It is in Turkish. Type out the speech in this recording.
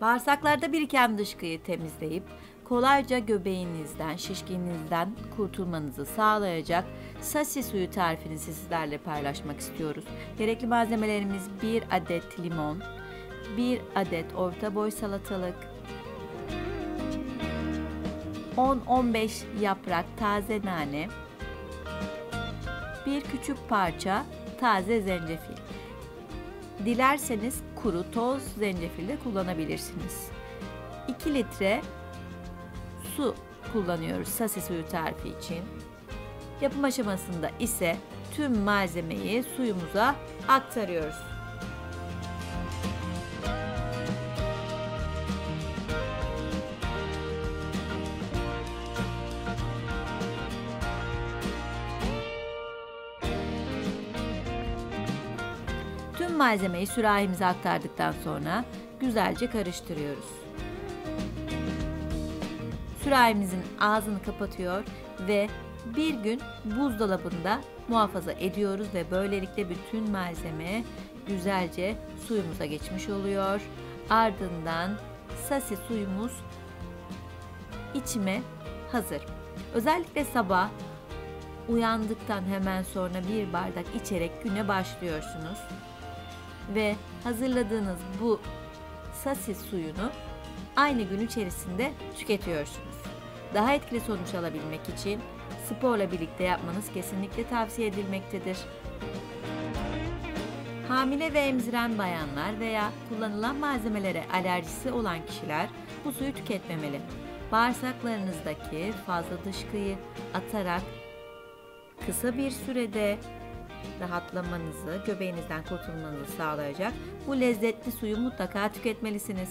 Bağırsaklarda biriken dışkıyı temizleyip kolayca göbeğinizden, şişkinliğinizden kurtulmanızı sağlayacak sasi suyu tarifini sizlerle paylaşmak istiyoruz. Gerekli malzemelerimiz 1 adet limon, 1 adet orta boy salatalık, 10-15 yaprak taze nane, bir küçük parça taze zencefil. Dilerseniz kuru toz zencefil de kullanabilirsiniz. 2 litre su kullanıyoruz sasi suyu tarifi için. Yapım aşamasında ise tüm malzemeyi suyumuza aktarıyoruz. Tüm malzemeyi sürahimize aktardıktan sonra güzelce karıştırıyoruz. Sürahimizin ağzını kapatıyor ve bir gün buzdolabında muhafaza ediyoruz ve böylelikle bütün malzeme güzelce suyumuza geçmiş oluyor. Ardından sasi suyumuz içime hazır. Özellikle sabah uyandıktan hemen sonra bir bardak içerek güne başlıyorsunuz ve hazırladığınız bu sasi suyunu aynı gün içerisinde tüketiyorsunuz. Daha etkili sonuç alabilmek için sporla birlikte yapmanız kesinlikle tavsiye edilmektedir. Hamile ve emziren bayanlar veya kullanılan malzemelere alerjisi olan kişiler bu suyu tüketmemeli. Bağırsaklarınızdaki fazla dışkıyı atarak kısa bir sürede rahatlamanızı, göbeğinizden kurtulmanızı sağlayacak bu lezzetli suyu mutlaka tüketmelisiniz.